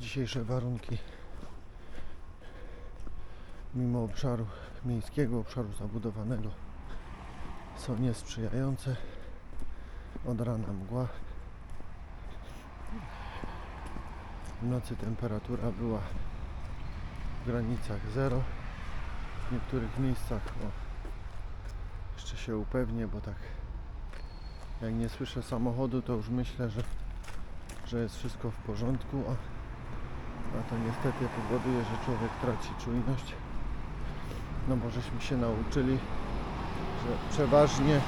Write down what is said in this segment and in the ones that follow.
Dzisiejsze warunki, mimo obszaru miejskiego, obszaru zabudowanego, są niesprzyjające. Od rana mgła. W nocy temperatura była w granicach 0. W niektórych miejscach o, jeszcze się upewnię, bo tak jak nie słyszę samochodu, to już myślę, że, że jest wszystko w porządku, a, a to niestety powoduje, że człowiek traci czujność. No bo żeśmy się nauczyli, że przeważnie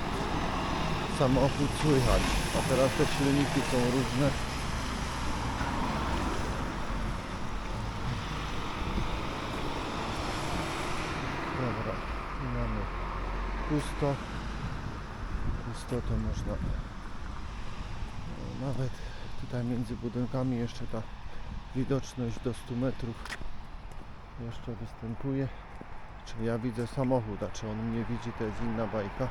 samochód słychać, a teraz te silniki są różne. Dobra, mamy pusto. Pusto to można no, nawet tutaj między budynkami jeszcze ta widoczność do 100 metrów jeszcze występuje. Czy ja widzę samochód, a czy on mnie widzi, to jest inna bajka.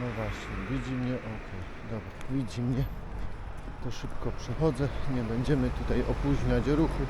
No właśnie, widzi mnie, okej, dobra, widzi mnie. To szybko przechodzę, nie będziemy tutaj opóźniać ruchu.